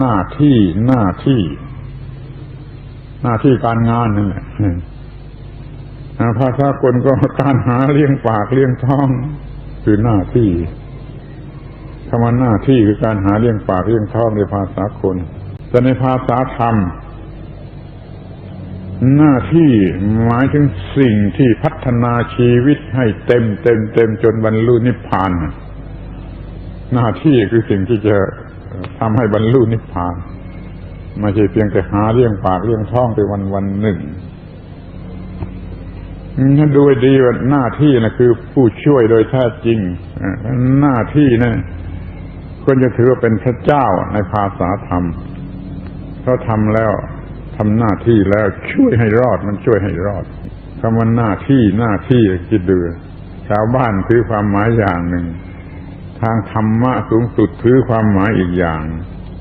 หน้าที่หน้าที่ หน้าที่การงานนั่นแหละภาษากลก็การหาเลี้ยงปากเลี้ยงท้องคือหน้าที่คำว่าหน้าที่คือการหาเลี้ยงปากเลี้ยงท้องในภาษาคนแต่ในภาษาธรรม หน้าที่หมายถึงสิ่งที่พัฒนาชีวิตให้เต็มเต็มเต็มจนบรรลุนิพพานหน้าที่คือสิ่งที่จะ ทำให้บรรลุนิพพานไม่ใช่เพียงแต่หาเลี้ยงปากเลี้ยงท้องไปวันวันหนึ่งถ้าดูดีว่าหน้าที่นะคือผู้ช่วยโดยแท้จริงหน้าที่นะควรจะถือว่าเป็นพระเจ้าในภาษาธรรมเขาทำแล้วทำหน้าที่แล้วช่วยให้รอดมันช่วยให้รอดคำว่าหน้าที่หน้าที่คิดดูชาวบ้านถือความหมายอย่างหนึ่ง ทางธรรมะสูงสุดถือความหมายอีกอย่าง